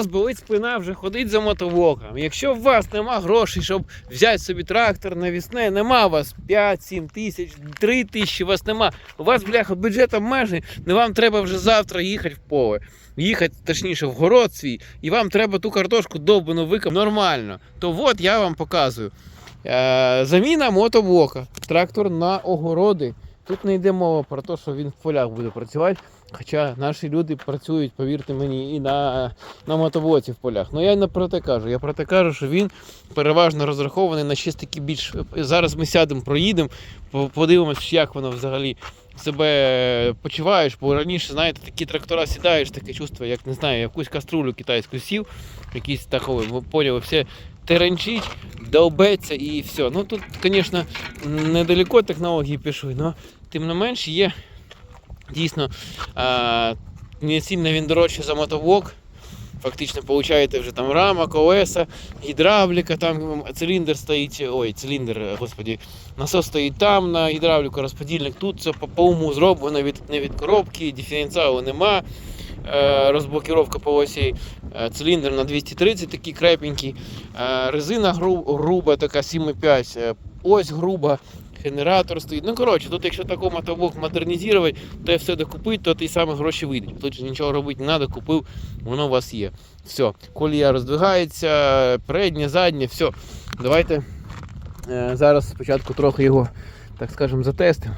вас болить спина, вже ходить за мотовоком. Якщо у вас нема грошей, щоб взяти собі трактор навісне, нема у вас 5-7 тисяч, 3 тисячі, у вас нема. У вас, бляха, бюджет обмежений, не вам треба вже завтра їхати в поле. Їхати, точніше, в город свій, і вам треба ту картошку довбану викопати нормально. То от я вам показую. Е, заміна мотоблока. Трактор на огороди. Тут не йде мова про те, що він в полях буде працювати. Хоча наші люди працюють, повірте мені, і на, на мотоблоці в полях. Ну я не про те кажу. Я про те кажу, що він переважно розрахований на щось таке більш. Зараз ми сядемо, проїдемо, подивимось, як воно взагалі себе почуваєш. Бо раніше, знаєте, такі трактора сідаєш, таке чувство, як не знаю, якусь каструлю китайську сів, якийсь такий, ви все теренчить, довбеться і все. Ну тут, звісно, недалеко технології пішли, але тим не менш є дійсно не він дорожче за мотоблок. Фактично получаєте вже там рама, колеса, гідравліка, там циліндр стоїть, ой, циліндр, господі, насос стоїть там на гідравліку, розподільник тут все по, по зроблено від, не від коробки, диференціалу нема, е, розблокіровка по осі, е, циліндр на 230 такий крепенький, е, резина гру, груба, така 7,5, е, ось груба, генератор стоїть. Ну, коротше, тут якщо такий мотоблок модернізувати, то все докупити, то ті самі гроші вийдуть. Тут же нічого робити не треба, купив, воно у вас є. Все, колія роздвигається, переднє, заднє, все. Давайте е, зараз спочатку трохи його, так скажемо, затестимо.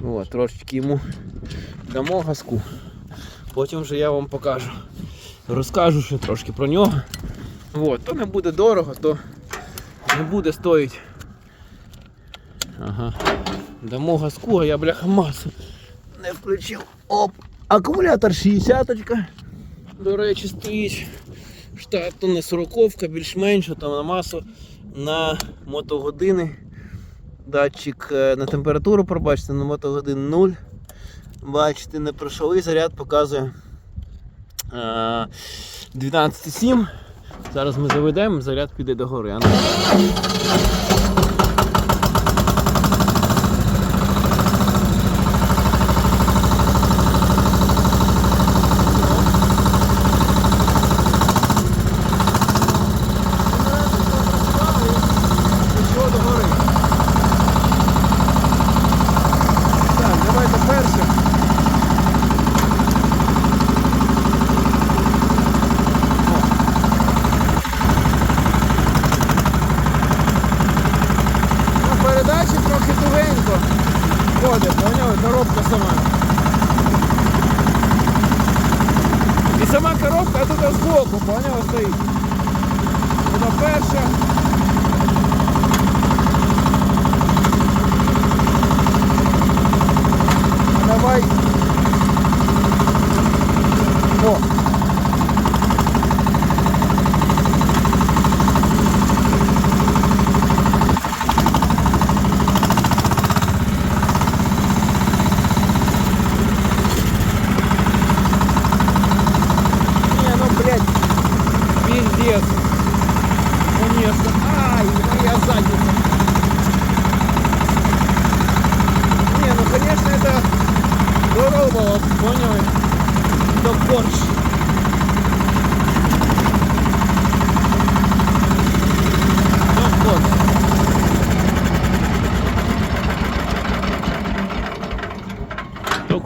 От, трошечки йому дамо газку. Потім вже я вам покажу. Розкажу ще трошки про нього. От, то не буде дорого, то не буде стоїть. Ага. Дамо газку, а я бляха масу не включив. Оп! Акумулятор 60 до речі, стоїть. Штатно не 40 більш-менш там на масу на мотогодини. Датчик е, на температуру пробачте, на мотогодин 0. Бачите, не пройшов і заряд показує е, 12,7. Зараз ми заведемо, заряд піде до ходить, поняли? Коробка сама. І сама коробка а тут збоку, поняли, стоїть. Вона перша. Давай. О.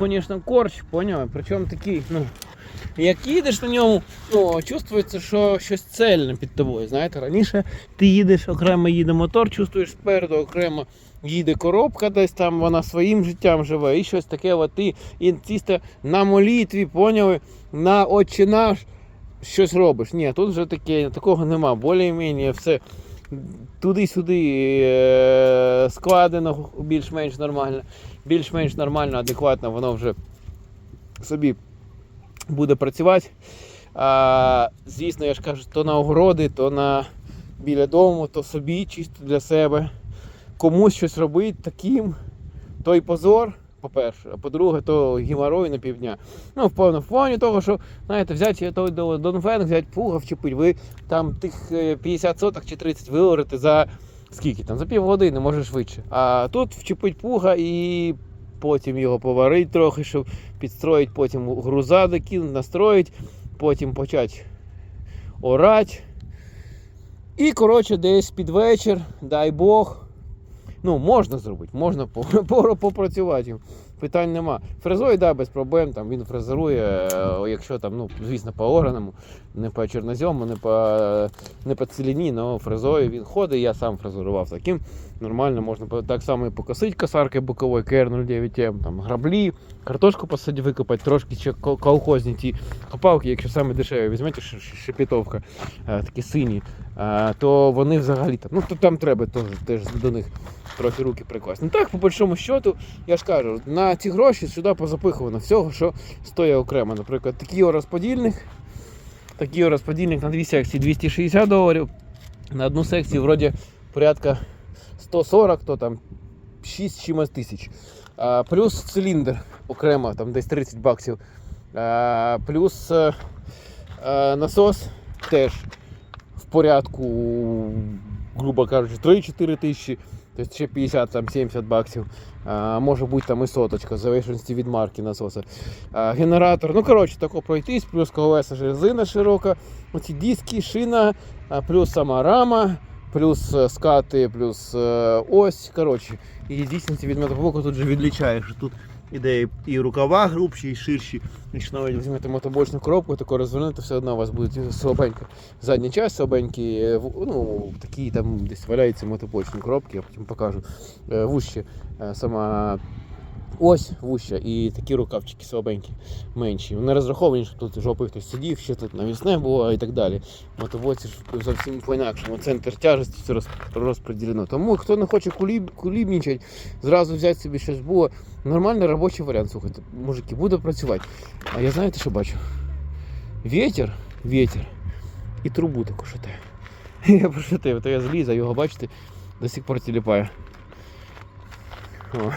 Конечно, корч, понял? Причому такий, ну, як їдеш на ньому, ну, чувствується, що щось цельне під тобою. Знаєте, раніше ти їдеш, окремо їде мотор, чувствуєш спереду, окремо їде коробка, десь там вона своїм життям живе, і щось таке, от ти і чисто на молитві, поняли, на отче наш щось робиш. Ні, тут вже таке, такого нема. Більш-менш все туди-сюди е, складено більш-менш нормально, більш-менш нормально, адекватно, воно вже собі буде працювати. А, звісно, я ж кажу, то на огороди, то на біля дому, то собі, чисто для себе. Комусь щось робити таким, той позор, по-перше, а по-друге, то геморой на півдня. Ну, в плані того, що, знаєте, взяти той до Донфен, взяти пуга, вчепити, ви там тих е, 50 соток чи 30 виорите за скільки там, за півгодини, може швидше. А тут вчепить пуга і потім його поварить трохи, щоб підстроїть, потім груза докинуть, настроїть. потім почати орати. І, коротше, десь під вечір, дай Бог. Ну, можна зробити, можна по- по- попрацювати. Питань нема. Фрезою, да, без проблем. Там він фрезерує, е, якщо там, ну, звісно, по органам, не по чорнозьому, не по, не по ціліні, але фрезою він ходить, я сам фрезерував таким. Нормально можна так само і покосити косаркою боковою КР09М, там граблі, картошку посаді викопати, трошки ще колхозні ті копалки, якщо саме дешеві, візьмете ш- ш- е, такі сині, е, то вони взагалі там, ну то там треба теж до них трохи руки прикласти. Ну так, по большому счету, я ж кажу, на ці гроші сюди позапихувано всього, що стоїть окремо. Наприклад, такий розподільник, такий розподільник на дві секції 260 доларів, на одну секцію вроді порядка 140, то там 6 чимось тисяч. А, плюс циліндр окремо, там десь 30 баксів. А, плюс е, е, насос теж в порядку, грубо кажучи, 3-4 тисячі. Тобто ще 50 там 70 баксів. А, може бути там і соточка, в залежності від марки насоса. А, генератор, ну коротше, тако пройтись, плюс колеса резина широка, оці диски, шина, плюс сама рама, плюс е, скати, плюс е, ось. Коротше, і дійсно від мотоблоку тут же відлічаєш. тут іде і- рукава грубші, і ширші. Якщо навіть візьмете мотобочну коробку, тако розвернути, все одно у вас буде слабенька. Задня часть слабенькі, е, ну, такі там десь валяються мотобочні коробки, я потім покажу. Е, Вужче е, сама ось вуща і такі рукавчики слабенькі, менші. Вони розраховані, щоб тут жопи хтось сидів, ще тут навісне було і так далі. Мотобоці ж зовсім по-інакшому. Центр тяжесті все роз- розподілено. Тому хто не хоче куліб, кулібнічати, зразу взяти собі щось було. Нормальний робочий варіант, слухайте, мужики, буде працювати. А я знаєте, що бачу? Вітер, вітер і трубу таку шатає. Я прошатив, то я зліз, а його, бачите, до сих пор тіліпає. О.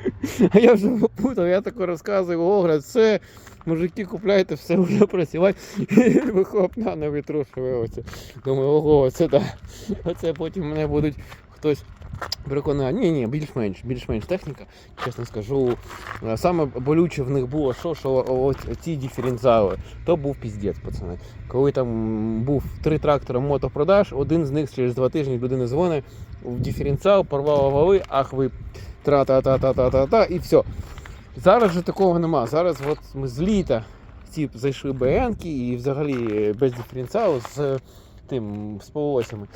А я вже попутав, я тако розказую, огляд, все, мужики, купляйте, все вже працювати. Вихопня на вітру оце. Думаю, ого, це да. Оце потім мене будуть хтось переконати. Ні, ні, більш-менш, більш-менш техніка, чесно скажу. Е, Саме болюче в них було, що, що ці диференціали, то був піздець, пацани. Коли там був три трактора мотопродаж, один з них через два тижні людина дзвонить в диференціал, порвав вали, ах ви тра-та-та-та-та-та-та, і все. Зараз же такого нема. Зараз от ми з літа ці зайшли БНки і взагалі без диференціалу з тим з полосями.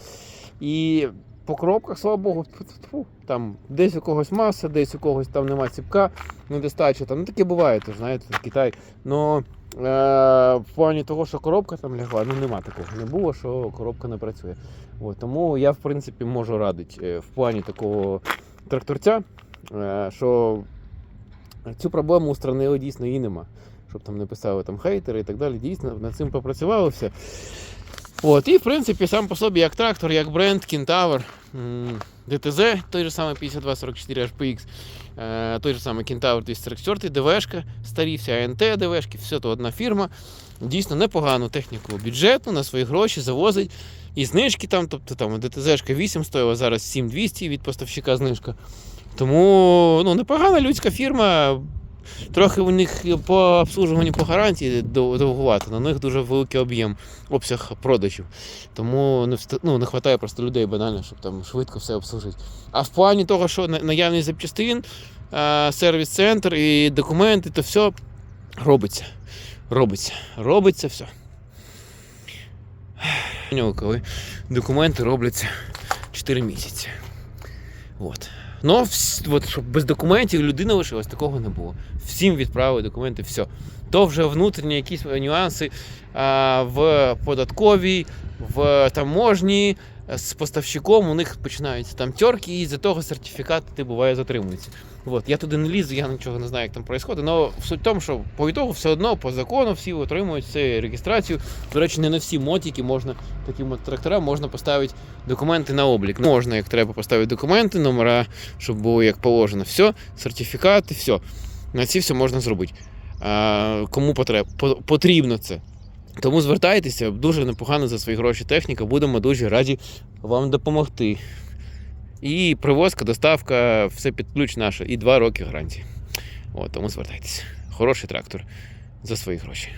І по коробках, слава Богу, тьфу-тьфу-тьфу, там десь у когось маса, десь у когось там нема ціпка, недостача. Там, ну таке буває, то, знаєте, Китай. Но е, в плані того, що коробка там лягла, ну нема такого. Не було, що коробка не працює. От, тому я, в принципі, можу радити е, в плані такого тракторця, е, що цю проблему устранили дійсно і нема. Щоб там не писали там хейтери і так далі. Дійсно, над цим попрацювали все. От, і в принципі, сам по собі як трактор, як бренд, Кентавр, ДТЗ, той же самий 5244 HPX, е, той же самий Кентавр 244, ДВшка, старі вся АНТ, ДВшки, все то одна фірма. Дійсно непогану техніку бюджетну на свої гроші завозить. І знижки там, тобто там ДТЗшка 8 стоїла, зараз 7200 від поставщика знижка. Тому ну, непогана людська фірма. Трохи у них по обслужуванню по гарантії дов- довгувато, на них дуже великий об'єм, обсяг продажів. Тому не, ну, не вистачає просто людей банально, щоб там швидко все обслужити. А в плані того, що наявність запчастин, е, сервіс-центр і документи, то все робиться. Робиться. Робиться все. Коли документи робляться 4 місяці. От. Ну, от, щоб без документів людина лишилась, такого не було. Всім відправили документи, все. То вже внутрішні якісь нюанси а, в податковій, в таможні, з поставщиком у них починаються там тьорки, і з-за того сертифікат ти буває затримуються. От, я туди не лізу, я нічого не знаю, як там відбувається, але суть в тому, що по ітогу все одно по закону всі отримують цю реєстрацію. До речі, не на всі мотики можна, таким тракторам можна поставити документи на облік. Можна, як треба, поставити документи, номера, щоб було як положено. Все, сертифікати, все. На ці все можна зробити. А, кому потрібно це. Тому звертайтеся, дуже непогано за свої гроші техніка, будемо дуже раді вам допомогти. І привозка, доставка, все під ключ наше, і два роки гарантії. От, тому звертайтеся. Хороший трактор за свої гроші.